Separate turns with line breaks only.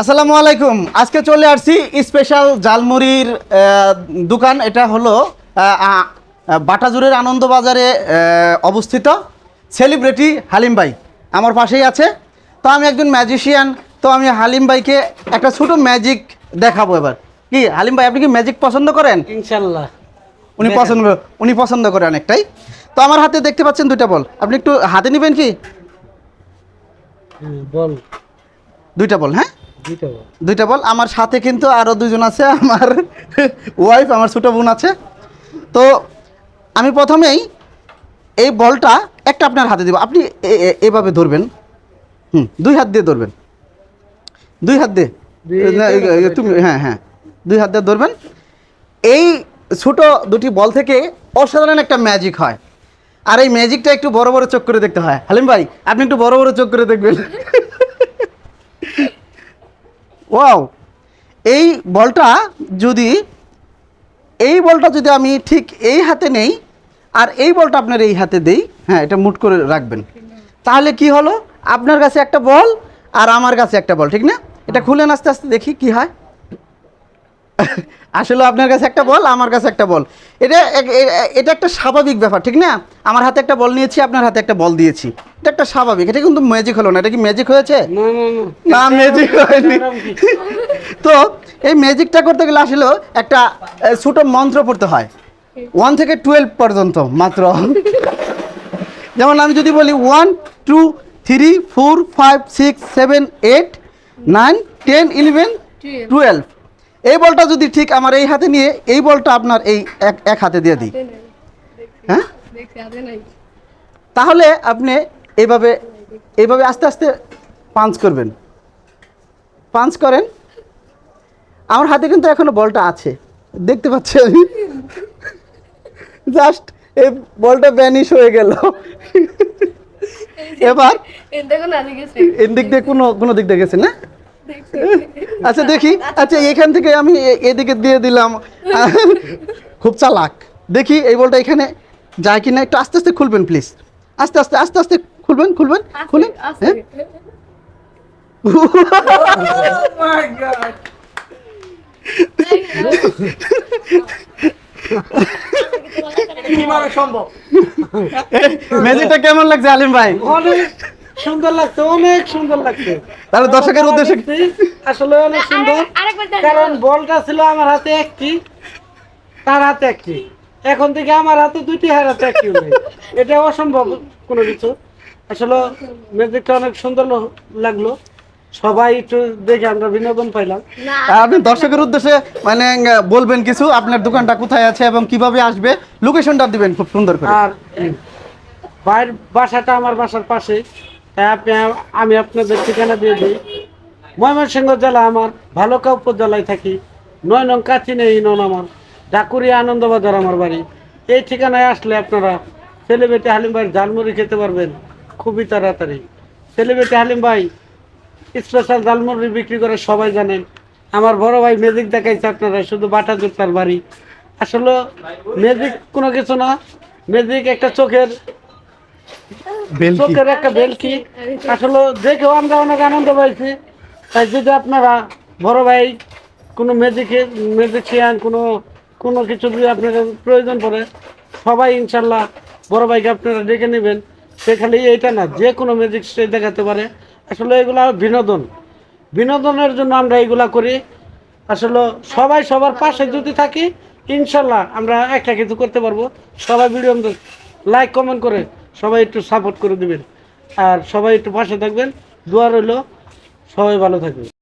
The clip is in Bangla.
আসসালামু আলাইকুম। আজকে চলে আসছি স্পেশাল জালমুড়ির দোকান। এটা হলো বাটাজুরের আনন্দবাজারে অবস্থিত সেলিব্রিটি হালিম ভাই আমার পাশেই আছে। তো আমি একজন ম্যাজিশিয়ান তো আমি হালিম ভাইকে একটা ছোটো ম্যাজিক দেখাবো এবার। কি হালিম ভাই আপনি কি ম্যাজিক পছন্দ করেন?
ইনশাল্লাহ।
উনি পছন্দ উনি পছন্দ করে অনেকটাই। তো আমার হাতে দেখতে পাচ্ছেন দুইটা বল। আপনি একটু হাতে নেবেন কি?
বল।
দুইটা বল হ্যাঁ? দুইটা বল। আমার সাথে কিন্তু আরও দুজন আছে আমার ওয়াইফ আমার ছোটো বোন আছে। তো আমি প্রথমেই এই বলটা একটা আপনার হাতে দেবো। আপনি এভাবে ধরবেন। হুম দুই হাত দিয়ে ধরবেন। দুই হাত দিয়ে। তুমি হ্যাঁ হ্যাঁ। দুই হাত দিয়ে ধরবেন। এই ছোট দুটি বল থেকে অসাধারণ একটা ম্যাজিক হয়। আর এই ম্যাজিকটা একটু বড় বড় চোখ করে দেখতে হয়। হালিম ভাই আপনি একটু বড় বড় চোখ করে দেখবেন। ওয়াও, এই বলটা যদি, এই বলটা যদি আমি ঠিক এই হাতে নেই, আর এই বলটা আপনার এই হাতে দেই হ্যাঁ এটা মুট করে রাখবেন। তাহলে কি হলো? আপনার কাছে একটা বল, আর আমার কাছে একটা বল, ঠিক না? এটা খুলেন আস্তে আস্তে দেখি কি হয়। আসলে আপনার কাছে একটা বল আমার কাছে একটা বল। এটা এটা একটা স্বাভাবিক ব্যাপার ঠিক না? আমার হাতে একটা বল নিয়েছি আপনার হাতে একটা বল দিয়েছি। এটা একটা স্বাভাবিক এটা কিন্তু ম্যাজিক হলো না। এটা কি ম্যাজিক হয়েছে?
না না না।
না ম্যাজিক হয়নি। তো এই ম্যাজিকটা করতে গেলে আসলে একটা ছোট মন্ত্র পড়তে হয়। ওয়ান থেকে টুয়েলভ পর্যন্ত মাত্র। যেমন আমি যদি বলি one two three four five six seven eight nine ten eleven twelve এই বলটা যদি ঠিক আমার এই হাতে নিয়ে এই বলটা আপনার এই এক এক হাতে দিয়ে দিই। হ্যাঁ? তাহলে আপনি এইভাবে এইভাবে আস্তে আস্তে পাঞ্চ করবেন। পাঞ্চ করেন। আমার হাতে কিন্তু এখনও বলটা আছে। দেখতে পাচ্ছি আমি জাস্ট এই বলটা ব্যানিশ হয়ে গেল। এবার
এর দেখো না গেছে
এর দিক দিয়ে কোনো কোনো দিক দিয়ে গেছে না? আচ্ছা দেখি। আচ্ছা এখান থেকে আমি এ- এদিকে দিয়ে দিলাম। খুব চালাক। দেখি এই বলটা এখানে যায় কি না একটু আস্তে আস্তে খুলবেন প্লিজ আস্তে আস্তে আস্তে আস্তে খুলবেন খুলবেন খুলেন হ্যাঁ? ম্যাজিকটা কেমন লাগছে আলিম ভাই?
সুন্দর লাগছে অনেক সুন্দর লাগছে।
তাহলে দর্শকের উদ্দেশ্যে
আসলে অনেক সুন্দর। কারণ বলটা ছিল আমার হাতে একটি তার হাতে একটি। এখন থেকে আমার হাতে দুইটি হার হাতে একটি এটা অসম্ভব কোনো কিছু। আসলে ম্যাজিকটা অনেক সুন্দর লাগল। সবাই একটু দেখে আমরা বিনোদন পাইলাম।
আপনি দর্শকের উদ্দেশ্যে মানে বলবেন কিছু আপনার দোকানটা কোথায় আছে এবং কীভাবে আসবে? লোকেশনটা দিবেন খুব সুন্দর করে।
আর বাইর বাসাটা আমার বাসার পাশে আপনি, আমি আপনাদের ঠিকানা দিয়ে দিই। ময়মনসিংহ জেলা আমার, ভালুকা উপজেলায় থাকি। নয় নং কাচিনে ইউনিয়ন আমার, ডাকুরিয়া আনন্দবাজার আমার বাড়ি। এই ঠিকানায় আসলে আপনারা সেলিব্রিটি হালিম ভাই ঝালমুড়ি খেতে পারবেন খুবই তাড়াতাড়ি। সেলিব্রিটি হালিম ভাই স্পেশাল ঝালমুড়ি বিক্রি করে সবাই জানেন। আমার বড় ভাই ম্যাজিক দেখাইছে আপনারা, শুধু বাটা জুতার বাড়ি। আসলে ম্যাজিক কোনো কিছু না ম্যাজিক একটা চোখের চোখের একটা বেলকি। আসলে দেখেও আমরা অনেক আনন্দ পাইছি। তাই যদি আপনারা বড় ভাই, কোনো ম্যাজিকে ম্যাজিশিয়ান কোনো কোনো কিছু যদি আপনাদের প্রয়োজন পড়ে, সবাই ইনশাল্লাহ বড় ভাইকে আপনারা ডেকে নেবেন। সে খালি এইটা না, যে কোনো ম্যাজিক সে দেখাতে পারে। আসলে এগুলো বিনোদন। বিনোদনের জন্য আমরা এগুলা করি। আসলে সবাই সবার পাশে যদি থাকি, ইনশাল্লাহ আমরা একটা কিছু করতে পারব। সবাই ভিডিও লাইক, কমেন্ট করে সবাই একটু সাপোর্ট করে দেবেন। আর সবাই একটু পাশে থাকবেন। দোয়া রইল, সবাই ভালো থাকবেন।